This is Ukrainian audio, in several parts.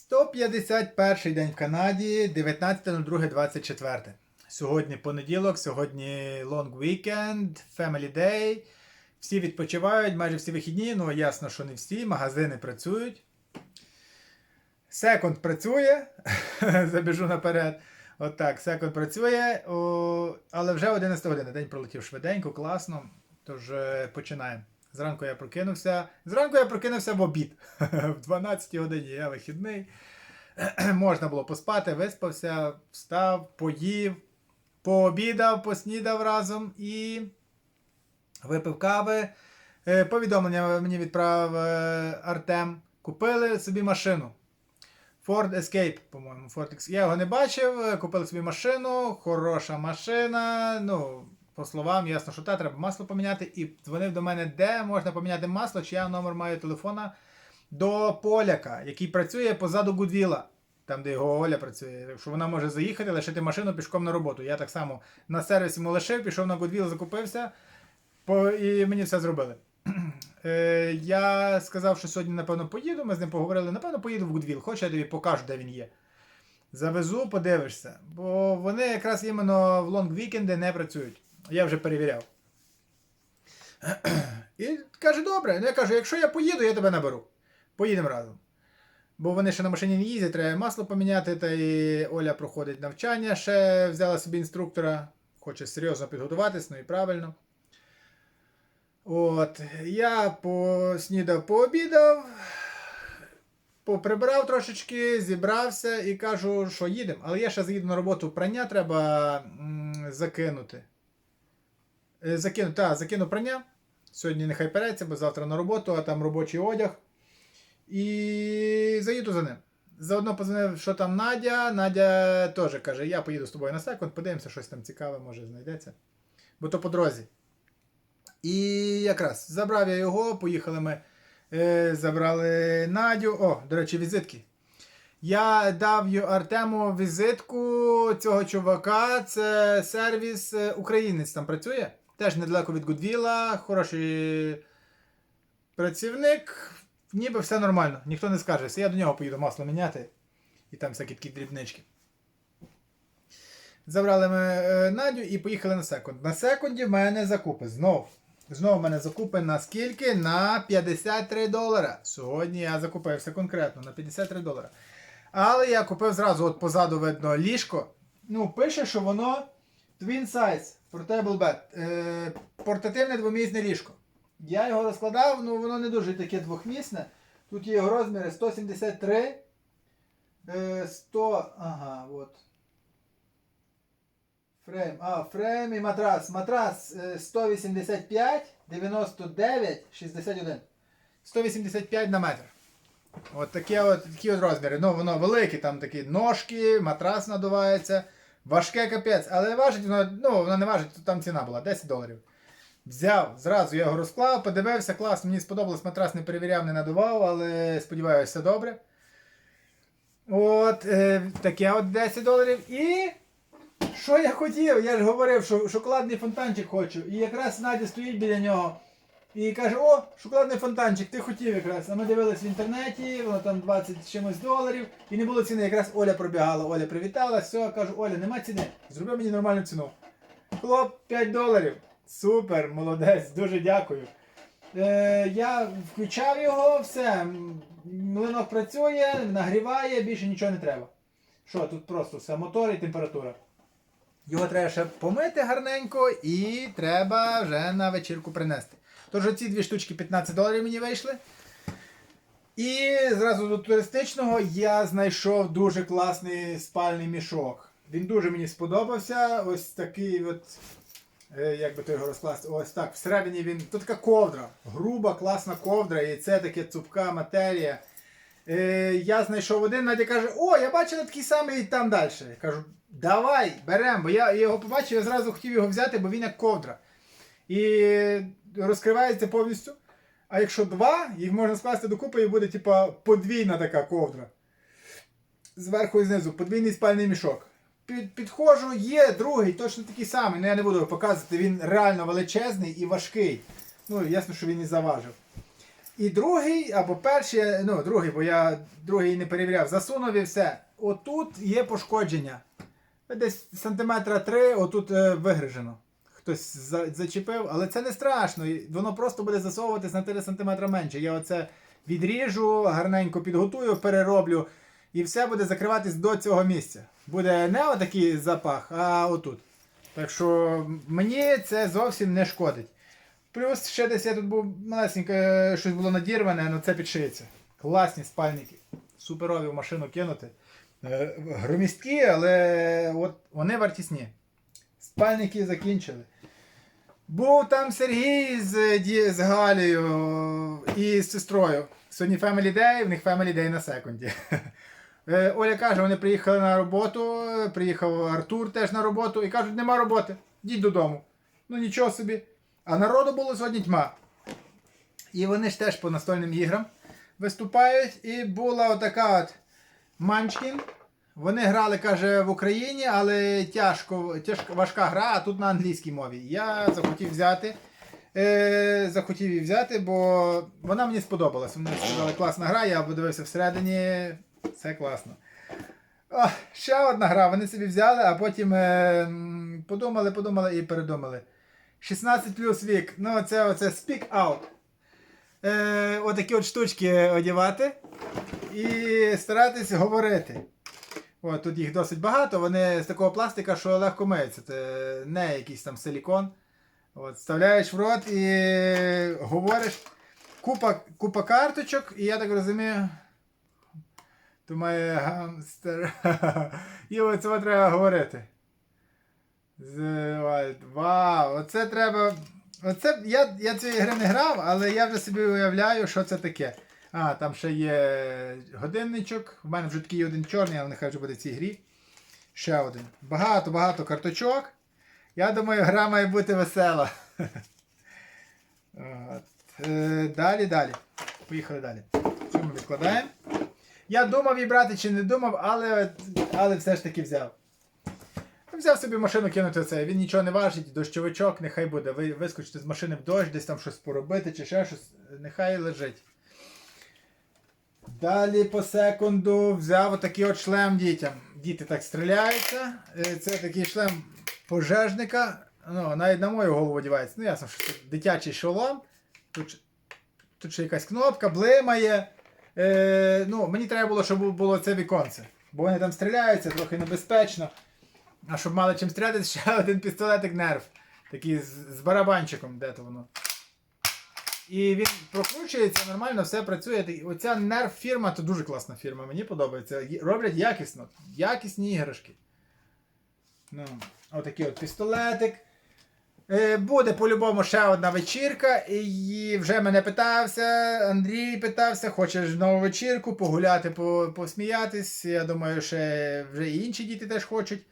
151 день в Канаді, 19.02.24. Сьогодні понеділок, сьогодні long weekend, family day. Всі відпочивають, майже всі вихідні, ну ясно, що не всі, магазини працюють. Секонд працює, забіжу наперед. Отак, секонд працює, о, але вже 11 година. День пролетів швиденько, класно. Тож е, починаємо. Зранку я прокинувся. Зранку я прокинувся в обід. В 12 годині я вихідний. Можна було поспати, виспався, встав, поїв, пообідав, поснідав разом і випив кави. Е, Повідомлення мені відправив е, Артем. Купили собі машину. Ford Escape, по-моєму, Ford. Я його не бачив, купили собі машину, хороша машина. Ну, по словам, ясно, що та, треба масло поміняти. І дзвонив до мене, де можна поміняти масло, чи я номер маю телефона до поляка, який працює позаду Гудвіла, там, де його Оля працює. Що вона може заїхати, лишити машину пішком на роботу. Я так само на сервісі йому лишив, пішов на Гудвіл, закупився, по, і мені все зробили. Е, я сказав, що сьогодні, напевно, поїду. Ми з ним поговорили. Напевно, поїду в Гудвіл. Хоче, я тобі покажу, де він є. Завезу, подивишся. Бо вони якраз іменно в лонг вікенди не працюють. Я вже перевіряв. І каже, добре. Ну я кажу, якщо я поїду, я тебе наберу. Поїдемо разом. Бо вони ще на машині не їздять, треба масло поміняти, та і Оля проходить навчання, ще взяла собі інструктора, хоче серйозно підготуватись, ну і правильно. От, я поснідав, пообідав, поприбрав трошечки, зібрався і кажу, що їдемо. Але я ще заїду на роботу прання, треба м, закинути. Е, Закину, та, закину прання. Сьогодні нехай переться, бо завтра на роботу, а там робочий одяг. І заїду за ним. Заодно позвонив, що там Надя. Надя теж каже, я поїду з тобою на секунд, подивимося, щось там цікаве, може знайдеться. Бо то по дорозі. І якраз забрав я його, поїхали ми, е, забрали Надю. О, до речі, візитки. Я дав Артему візитку цього чувака. Це сервіс е, українець там працює. Теж недалеко від Гудвіла. Хороший працівник. Ніби все нормально, ніхто не скаже. Я до нього поїду масло міняти. І там всякі такі дрібнички. Забрали ми е, Надю і поїхали на секунд. На секунді в мене закупи. Знов. Знову в мене закупи на скільки? На 53 долара. Сьогодні я закупився конкретно на 53 долара. Але я купив зразу, от позаду видно ліжко. Ну, пише, що воно Twin Size Portable Bed. Е, портативне двомісне ліжко. Я його розкладав, ну воно не дуже таке двохмісне. Тут є його розміри 173. Е, 100. Ага, от. Фрейм. А, фрейм і матрас. Матрас е, 185, 99, 61. 185 на метр. От такі от, такі от розміри. Ну, воно велике, там такі ножки, матрас надувається. Важке капець, але важить воно, ну, воно не важить, там ціна була 10 доларів. Взяв, зразу я його розклав, подивився, клас, мені сподобалось, матрас не перевіряв, не надував, але сподіваюся, все добре. От, е, таке от 10 доларів. І що я хотів? Я ж говорив, що шоколадний фонтанчик хочу. І якраз Надя стоїть біля нього. І каже, о, шоколадний фонтанчик, ти хотів якраз. А ми дивились в інтернеті, воно там 20 чимось доларів. І не було ціни. Якраз Оля пробігала, Оля привітала, все, кажу, Оля, нема ціни. Зроби мені нормальну ціну. Хлоп, 5 доларів. Супер, молодець, дуже дякую. Е, я включав його, все. Млинок працює, нагріває, більше нічого не треба. Що, тут просто все, мотор і температура. Його треба ще помити гарненько і треба вже на вечірку принести. Тож оці дві штучки 15 доларів мені вийшли. І зразу до туристичного я знайшов дуже класний спальний мішок. Він дуже мені сподобався. Ось такий от. е, Як би то його розкласти? Ось так. Всередині він. Тут така ковдра. Груба, класна ковдра, і це таке цупка матерія. Е, я знайшов один, Надя каже, о, я бачила такий самий і там далі. Я кажу, давай, беремо, бо я його побачив, я зразу хотів його взяти, бо він як ковдра. І розкривається повністю. А якщо два, їх можна скласти докупи і буде типа подвійна така ковдра. Зверху і знизу, подвійний спальний мішок. Під, підходжу, є другий, точно такий самий, але я не буду показувати, він реально величезний і важкий. Ну, ясно, що він і заважив. І другий, або перший, ну, другий, бо я другий не перевіряв, засунув і все. Отут є пошкодження. Десь сантиметра три, отут е, вигрижено. Хтось за- зачепив, але це не страшно. Воно просто буде засовуватись на 3 см менше. Я оце відріжу, гарненько підготую, перероблю, і все буде закриватись до цього місця. Буде не отакий запах, а отут. Так що мені це зовсім не шкодить. Плюс ще десь я тут був малесеньке, щось було надірване, але це підшиється. Класні спальники. Суперові в машину кинути. Е, Громісткі, але от вони вартісні. Спальники закінчили. Був там Сергій з, з Галею і з сестрою. Сьогодні Family Day, в них Family Day на секунді. Е, Оля каже, вони приїхали на роботу, приїхав Артур теж на роботу і кажуть, нема роботи, йдіть додому. Ну нічого собі. А народу було сьогодні тьма. І вони ж теж по настольним іграм виступають. І була отака от Манчкін. Вони грали, каже, в Україні, але тяжко, тяжко важка гра, а тут на англійській мові. Я захотів взяти. Е, захотів її взяти, бо вона мені сподобалась. Вони сказали, класна гра, я подивився всередині. Це класно. О, ще одна гра. Вони собі взяли, а потім е, подумали, подумали і передумали. 16 плюс вік. Ну, це оце Speak Out. Е, отакі от штучки одягати і старатись говорити. От, тут їх досить багато, вони з такого пластика, що легко миються. Це не якийсь там силікон. От, вставляєш в рот і говориш. Купа, купа карточок, і я так розумію. Думаю, гамстер. І оце треба говорити. Вау, оце треба. Оце, я, я цієї гри не грав, але я вже собі уявляю, що це таке. А, там ще є годинничок. У мене вже такий один чорний, але нехай вже буде в цій грі. Ще один. Багато-багато карточок. Я думаю, гра має бути весела. Е, Далі, далі. Поїхали далі. Цю ми відкладаємо. Я думав її брати чи не думав, але, але все ж таки взяв. Взяв собі машину кинути це, він нічого не важить, дощовичок, нехай буде. Ви вискочите з машини в дощ, десь там щось поробити чи ще щось, нехай лежить. Далі по секунду взяв отакий от шлем дітям. Діти так стріляються. Е, Це такий шлем пожежника. Ну, навіть на мою голову одягається. Ну, ясно, що це дитячий шолом. Тут, тут ще якась кнопка, блимає. Е, ну, мені треба було, щоб було це віконце. Бо вони там стріляються, трохи небезпечно. А щоб мали чим стріляти, ще один пістолетик нерв. Такий з, з барабанчиком, де то воно. І він прокручується, нормально, все працює. Оця нерв фірма то дуже класна фірма, мені подобається. Роблять якісно. Якісні іграшки. Ну, отакий от пістолетик. Е, Буде по-любому ще одна вечірка. І вже мене питався, Андрій питався, хочеш нову вечірку, погуляти, по- посміятись. Я думаю, ще вже і інші діти теж хочуть.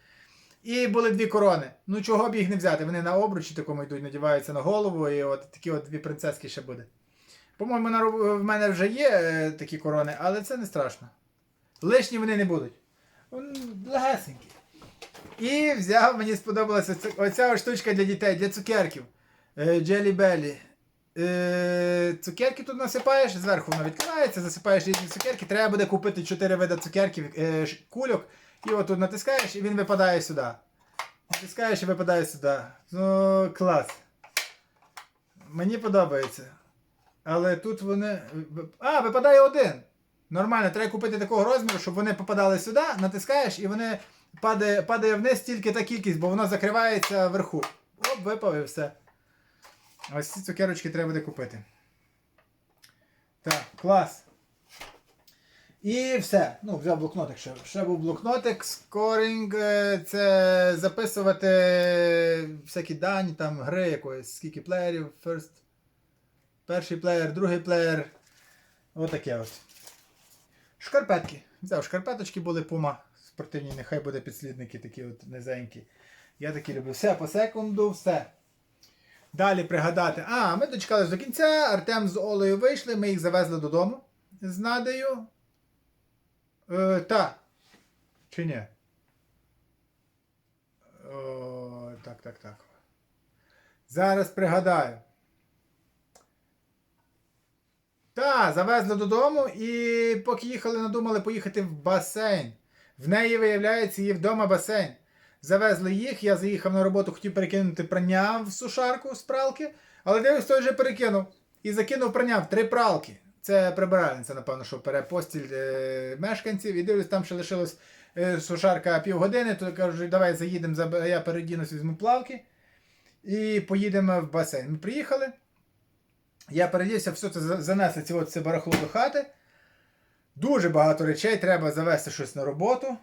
І були дві корони. Ну чого б їх не взяти? Вони на обручі такому йдуть, надіваються на голову, і от такі от дві принцески ще буде. По-моєму, в мене вже є е, такі корони, але це не страшно. Лишні вони не будуть. Легесенькі. І взяв, мені сподобалася ця- оця штучка для дітей, для цукерків. Джелі Беллі. Цукерки тут насипаєш, зверху воно відкривається, засипаєш різні цукерки. Треба буде купити 4 види цукерків, е, кульок. І от тут натискаєш, і він випадає сюди. Натискаєш і випадає сюди. Ну, клас. Мені подобається. Але тут вони. А, випадає один. Нормально, треба купити такого розміру, щоб вони попадали сюди, натискаєш і вони падає, падає вниз тільки та кількість, бо воно закривається вверху. Оп, випав і все. Ось ці цукерочки треба буде купити. Так, клас. І все. Ну, взяв блокнотик ще. Ще був блокнотик, скорінг, е, це записувати всякі дані, там, гри якоїсь, скільки плеєрів, first, перший плеєр, другий плеєр. Отаке от. Шкарпетки. Взяв шкарпеточки були Puma спортивні, нехай буде підслідники такі от низенькі. Я такі люблю. Все по секунду, все. Далі пригадати. А, ми дочекались до кінця. Артем з Олею вийшли, ми їх завезли додому з Надею. Е, та. Чи ні? О, так, так, так. Зараз пригадаю. Та, завезли додому і поки їхали, надумали поїхати в басейн. В неї, виявляється, є вдома басейн. Завезли їх, я заїхав на роботу, хотів перекинути прання в сушарку з пралки, але дивись, той вже перекинув. І закинув прання в три пралки. Це прибиральниця, напевно, що бере постіль е, мешканців. І дивлюсь, там ще лишилось е, сушарка півгодини, то кажу, давай заїдемо, я передінусь, візьму плавки і поїдемо в басейн. Ми приїхали. Я передівся, все це за- занесли ці от це барахло до хати. Дуже багато речей, треба завести щось на роботу.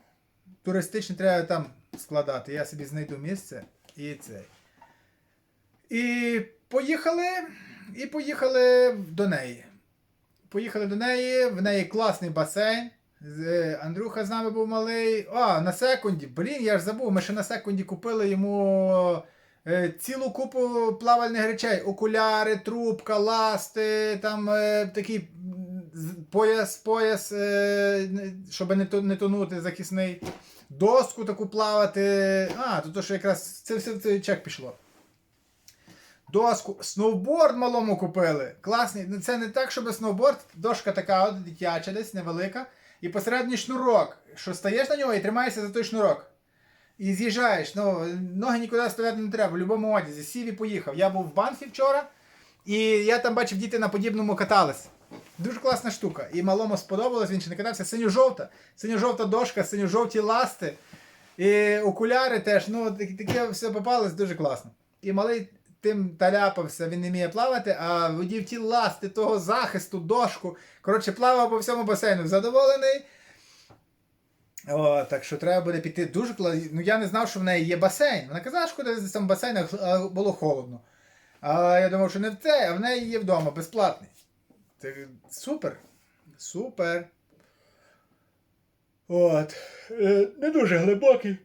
Туристичне треба там складати. Я собі знайду місце і цей. І поїхали. І поїхали до неї. Поїхали до неї, в неї класний басейн. Андрюха з нами був малий. А, на секунді. Блін, я ж забув. Ми ще на секунді купили йому е, цілу купу плавальних речей: окуляри, трубка, ласти, там е, такий пояс, пояс, е, щоб не, тонути захисний. Доску таку плавати. А, то, то що якраз це все в цей чек пішло. Доску, сноуборд малому купили. Класний. Ну, Це не так, щоб сноуборд, дошка така от дитяча, десь невелика. І посередній шнурок, що стаєш на нього і тримаєшся за той шнурок. І з'їжджаєш. Ну, ноги нікуди ставити не треба, в будь-якому одязі. Сів і поїхав. Я був в Банфі вчора, і я там бачив, діти на подібному катались. Дуже класна штука. І малому сподобалось, він ще не катався. Синьо-жовта. Синьо-жовта дошка, синьо-жовті ласти. І окуляри теж. Ну, таке все попалось дуже класно. І малий тим таляпався, він не вміє плавати, а водів ті ласти, того захисту, дошку. Коротше, плавав по всьому басейну. Задоволений. О, так що треба буде піти дуже кла- Ну я не знав, що в неї є басейн. Вона казала, що кудись там в басейнах а, було холодно. А я думав, що не в те, а в неї є вдома, безплатний. Це супер. Супер. От. Е, не дуже глибокий,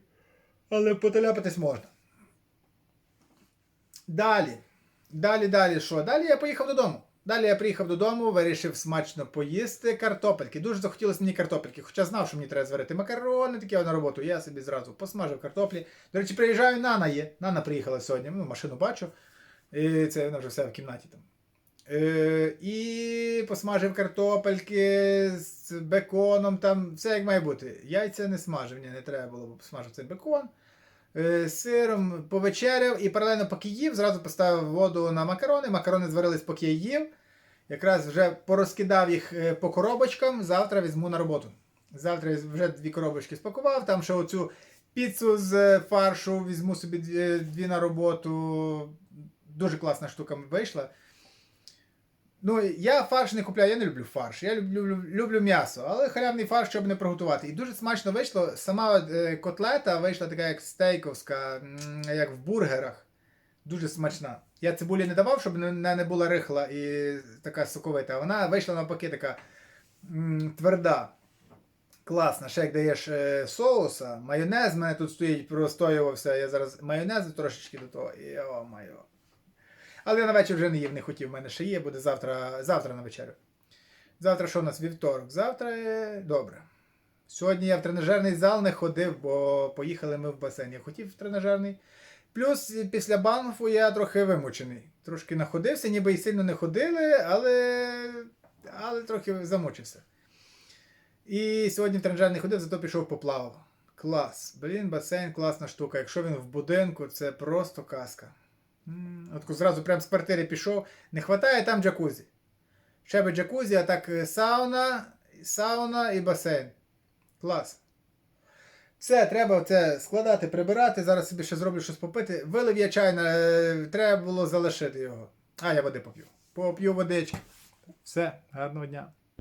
але поталяпатись можна. Далі. Далі, далі що? Далі я поїхав додому. Далі я приїхав додому, вирішив смачно поїсти картопельки. Дуже захотілося мені картопельки, хоча знав, що мені треба зварити макарони, такі на роботу. Я собі зразу посмажив картоплі. До речі, приїжджаю, Нана є. Нана приїхала сьогодні, ну, машину бачу. І це вона вже все в кімнаті там. Е, і посмажив картопельки з беконом, там все як має бути. Яйця не смажив, ні, не треба було, бо цей бекон. Е, сиром повечеряв і паралельно поки їв, зразу поставив воду на макарони. Макарони зварились, поки я їв. Якраз вже порозкидав їх е, по коробочкам. Завтра візьму на роботу. Завтра я вже дві коробочки спакував. Там ще оцю піцу з е, фаршу візьму собі дві на роботу. Дуже класна штука вийшла. Ну, я фарш не купляю, я не люблю фарш. Я люблю, люблю, м'ясо, але халявний фарш, щоб не приготувати. І дуже смачно вийшло. Сама е, котлета вийшла така, як стейковська, як в бургерах. Дуже смачна. Я цибулі не давав, щоб вона не була рихла і така соковита. Вона вийшла навпаки така тверда. Класна. Ще як даєш е, соуса, майонез в мене тут стоїть, простоювався. Я зараз майонезу трошечки до того. І о майо. Але на вечір вже не їв, не хотів. У мене ще є, буде завтра, завтра на вечерю. Завтра що у нас? Вівторок. Завтра е, добре. Сьогодні я в тренажерний зал не ходив, бо поїхали ми в басейн. Я хотів в тренажерний. Плюс е, після банфу я трохи вимучений. Трошки находився, ніби і сильно не ходили, але, але трохи замучився. І сьогодні в тренажер не ходив, зато пішов поплавав. Клас. Блін, басейн класна штука. Якщо він в будинку, це просто казка. М, От ко- зразу прямо з квартири пішов. Не вистачає там джакузі. Ще би джакузі, а так е, сауна, сауна і басейн. Клас. Все, треба це складати, прибирати. Зараз собі ще зроблю щось попити. Вилив я чай, е, треба було залишити його. А, я води поп'ю. Поп'ю водички. Все, гарного дня.